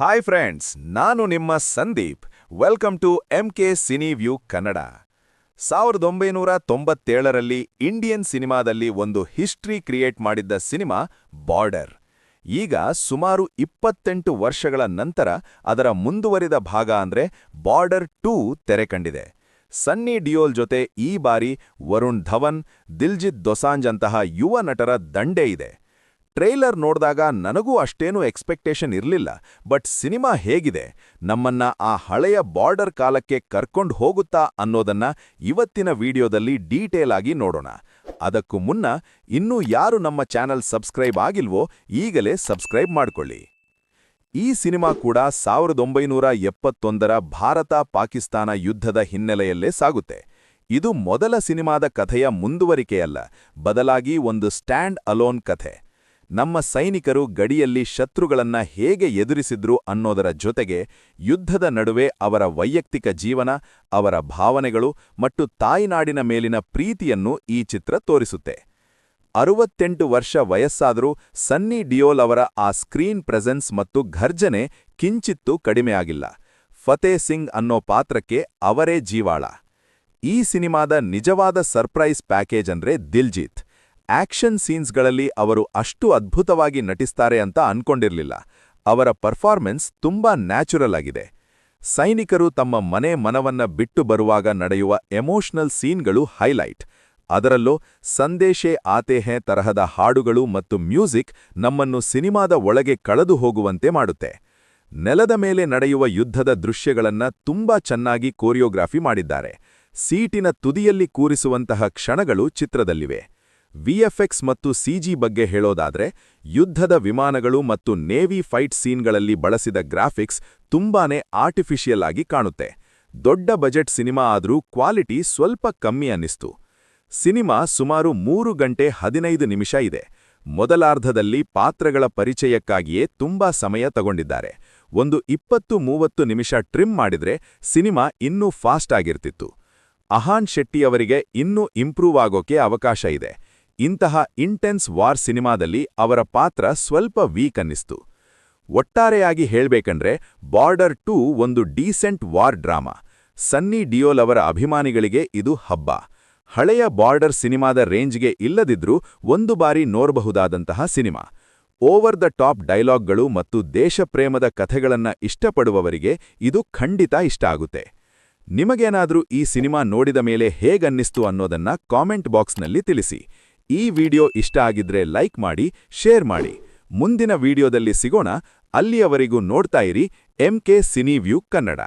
Hi friends ನಾನು ನಿಮ್ಮ Sandeep. Welcome to M K cine view Kannada ಸಾವಿರದ ಒಂಬೈನೂರ ತೊಂಬತ್ತೇಳರಲ್ಲಿ ಇಂಡಿಯನ್ ಸಿನಿಮಾದಲ್ಲಿ ಒಂದು ಹಿಸ್ಟ್ರಿ ಕ್ರಿಯೇಟ್ ಮಾಡಿದ್ದ ಸಿನಿಮಾ ಬಾರ್ಡರ್ ಈಗ ಸುಮಾರು ಇಪ್ಪತ್ತೆಂಟು ವರ್ಷಗಳ ನಂತರ ಅದರ ಮುಂದುವರಿದ ಭಾಗ ಅಂದ್ರೆ ಬಾರ್ಡರ್ ಟೂ ತೆರೆ ಕಂಡಿದೆ. ಸನ್ನಿ ಡಿಯೋಲ್ ಜೊತೆ ಈ ಬಾರಿ ವರುಣ್ ಧವನ್, ದಿಲ್ಜಿತ್ ದೊಸಾಂಜ್ ಅಂತಹ ಯುವ ನಟರ ದಂಡೆ ಇದೆ. ಟ್ರೈಲರ್ ನೋಡಿದಾಗ ನನಗೂ ಅಷ್ಟೇನೂ ಎಕ್ಸ್ಪೆಕ್ಟೇಷನ್ ಇರಲಿಲ್ಲ, ಬಟ್ ಸಿನಿಮಾ ಹೇಗಿದೆ, ನಮ್ಮನ್ನ ಆ ಹಳೆಯ ಬಾರ್ಡರ್ ಕಾಲಕ್ಕೆ ಕರ್ಕೊಂಡು ಹೋಗುತ್ತಾ ಅನ್ನೋದನ್ನ ಇವತ್ತಿನ ವಿಡಿಯೋದಲ್ಲಿ ಡೀಟೇಲ್ ಆಗಿ ನೋಡೋಣ. ಅದಕ್ಕೂ ಮುನ್ನ ಇನ್ನೂ ಯಾರು ನಮ್ಮ ಚಾನಲ್ ಸಬ್ಸ್ಕ್ರೈಬ್ ಆಗಿಲ್ವೋ ಈಗಲೇ ಸಬ್ಸ್ಕ್ರೈಬ್ ಮಾಡ್ಕೊಳ್ಳಿ. ಈ ಸಿನಿಮಾ ಕೂಡ ಸಾವಿರದ ಒಂಬೈನೂರ ಎಪ್ಪತ್ತೊಂದರ ಭಾರತ ಪಾಕಿಸ್ತಾನ ಯುದ್ಧದ ಹಿನ್ನೆಲೆಯಲ್ಲೇ ಸಾಗುತ್ತೆ. ಇದು ಮೊದಲ ಸಿನಿಮಾದ ಕಥೆಯ ಮುಂದುವರಿಕೆಯಲ್ಲ, ಬದಲಾಗಿ ಒಂದು ಸ್ಟ್ಯಾಂಡ್ ಅಲೋನ್ ಕಥೆ. ನಮ್ಮ ಸೈನಿಕರು ಗಡಿಯಲ್ಲಿ ಶತ್ರುಗಳನ್ನ ಹೇಗೆ ಎದುರಿಸಿದ್ರು ಅನ್ನೋದರ ಜೊತೆಗೆ ಯುದ್ಧದ ನಡುವೆ ಅವರ ವೈಯಕ್ತಿಕ ಜೀವನ, ಅವರ ಭಾವನೆಗಳು ಮತ್ತು ತಾಯಿನಾಡಿನ ಮೇಲಿನ ಪ್ರೀತಿಯನ್ನು ಈ ಚಿತ್ರ ತೋರಿಸುತ್ತೆ. ಅರುವತ್ತೆಂಟು ವರ್ಷ ವಯಸ್ಸಾದರೂ ಸನ್ನಿ ಡಿಯೋಲ್ ಅವರ ಆ ಸ್ಕ್ರೀನ್ ಪ್ರೆಸೆನ್ಸ್ ಮತ್ತು ಘರ್ಜನೆ ಕಿಂಚಿತ್ತೂ ಕಡಿಮೆಯಾಗಿಲ್ಲ. ಫತೇ ಸಿಂಗ್ ಅನ್ನೋ ಪಾತ್ರಕ್ಕೆ ಅವರೇ ಜೀವಾಳ. ಈ ಸಿನಿಮಾದ ನಿಜವಾದ ಸರ್ಪ್ರೈಸ್ ಪ್ಯಾಕೇಜ್ ಅಂದ್ರೆ ದಿಲ್ಜಿತ್. ಆಕ್ಷನ್ ಸೀನ್ಸ್ಗಳಲ್ಲಿ ಅವರು ಅಷ್ಟು ಅದ್ಭುತವಾಗಿ ನಟಿಸ್ತಾರೆ ಅಂತ ಅನ್ಕೊಂಡಿರ್ಲಿಲ್ಲ. ಅವರ ಪರ್ಫಾರ್ಮೆನ್ಸ್ ತುಂಬಾ ನ್ಯಾಚುರಲ್ ಆಗಿದೆ. ಸೈನಿಕರು ತಮ್ಮ ಮನೆ ಮನವನ್ನ ಬಿಟ್ಟು ಬರುವಾಗ ನಡೆಯುವ ಎಮೋಷನಲ್ ಸೀನ್ಗಳು ಹೈಲೈಟ್. ಅದರಲ್ಲೂ ಸಂದೇಶೆ ಆತೇಹೆ ತರಹದ ಹಾಡುಗಳು ಮತ್ತು ಮ್ಯೂಸಿಕ್ ನಮ್ಮನ್ನು ಸಿನಿಮಾದ ಒಳಗೆ ಕಳೆದು ಹೋಗುವಂತೆ ಮಾಡುತ್ತೆ. ನೆಲದ ಮೇಲೆ ನಡೆಯುವ ಯುದ್ಧದ ದೃಶ್ಯಗಳನ್ನ ತುಂಬಾ ಚೆನ್ನಾಗಿ ಕೋರಿಯೋಗ್ರಾಫಿ ಮಾಡಿದ್ದಾರೆ. ಸೀಟಿನ ತುದಿಯಲ್ಲಿ ಕೂರಿಸುವಂತಹ ಕ್ಷಣಗಳು ಚಿತ್ರದಲ್ಲಿವೆ. ವಿಎಫ್ಎಕ್ಸ್ ಮತ್ತು ಸಿಜಿ ಬಗ್ಗೆ ಹೇಳೋದಾದ್ರೆ, ಯುದ್ಧದ ವಿಮಾನಗಳು ಮತ್ತು ನೇವಿ ಫೈಟ್ ಸೀನ್ಗಳಲ್ಲಿ ಬಳಸಿದ ಗ್ರಾಫಿಕ್ಸ್ ತುಂಬಾನೇ ಆರ್ಟಿಫಿಷಿಯಲ್ ಆಗಿ ಕಾಣುತ್ತೆ. ದೊಡ್ಡ ಬಜೆಟ್ ಸಿನಿಮಾ ಆದರೂ ಕ್ವಾಲಿಟಿ ಸ್ವಲ್ಪ ಕಮ್ಮಿ ಅನ್ನಿಸ್ತು. ಸಿನಿಮಾ ಸುಮಾರು ಮೂರು ಗಂಟೆ ಹದಿನೈದು ನಿಮಿಷ ಇದೆ. ಮೊದಲಾರ್ಧದಲ್ಲಿ ಪಾತ್ರಗಳ ಪರಿಚಯಕ್ಕಾಗಿಯೇ ತುಂಬಾ ಸಮಯ ತಗೊಂಡಿದ್ದಾರೆ. ಒಂದು ಇಪ್ಪತ್ತು ಮೂವತ್ತು ನಿಮಿಷ ಟ್ರಿಮ್ ಮಾಡಿದ್ರೆ ಸಿನಿಮಾ ಇನ್ನೂ ಫಾಸ್ಟ್ ಆಗಿರ್ತಿತ್ತು. ಅಹಾನ್ ಶೆಟ್ಟಿಯವರಿಗೆ ಇನ್ನೂ ಇಂಪ್ರೂವ್ ಆಗೋಕೆ ಅವಕಾಶ ಇದೆ. ಇಂತಹ ಇಂಟೆನ್ಸ್ ವಾರ್ ಸಿನಿಮಾದಲ್ಲಿ ಅವರ ಪಾತ್ರ ಸ್ವಲ್ಪ ವೀಕ್ ಅನ್ನಿಸ್ತು. ಒಟ್ಟಾರೆಯಾಗಿ ಹೇಳ್ಬೇಕಂದ್ರೆ ಬಾರ್ಡರ್ ಟೂ ಒಂದು decent war drama Sunny Deol ಅವರ ಅಭಿಮಾನಿಗಳಿಗೆ ಇದು ಹಬ್ಬ. ಹಳೆಯ ಬಾರ್ಡರ್ ಸಿನಿಮಾದ ರೇಂಜ್ಗೆ ಇಲ್ಲದಿದ್ರೂ ಒಂದು ಬಾರಿ ನೋಡಬಹುದಾದಂತಹ ಸಿನಿಮಾ. ಓವರ್ ದ ಟಾಪ್ ಡೈಲಾಗ್ಗಳು ಮತ್ತು ದೇಶಪ್ರೇಮದ ಕಥೆಗಳನ್ನ ಇಷ್ಟಪಡುವವರಿಗೆ ಇದು ಖಂಡಿತ ಇಷ್ಟ ಆಗುತ್ತೆ. ನಿಮಗೇನಾದರೂ ಈ ಸಿನಿಮಾ ನೋಡಿದ ಮೇಲೆ ಹೇಗನ್ನಿಸ್ತು ಅನ್ನೋದನ್ನ ಕಾಮೆಂಟ್ ಬಾಕ್ಸ್ನಲ್ಲಿ ತಿಳಿಸಿ. ಈ ವಿಡಿಯೋ ಇಷ್ಟ ಆಗಿದ್ರೆ ಲೈಕ್ ಮಾಡಿ, ಶೇರ್ ಮಾಡಿ. ಮುಂದಿನ ವಿಡಿಯೋದಲ್ಲಿ ಸಿಗೋಣ. ಅಲ್ಲಿಯವರೆಗೂ ನೋಡ್ತಾ ಇರಿ M K cine view Kannada.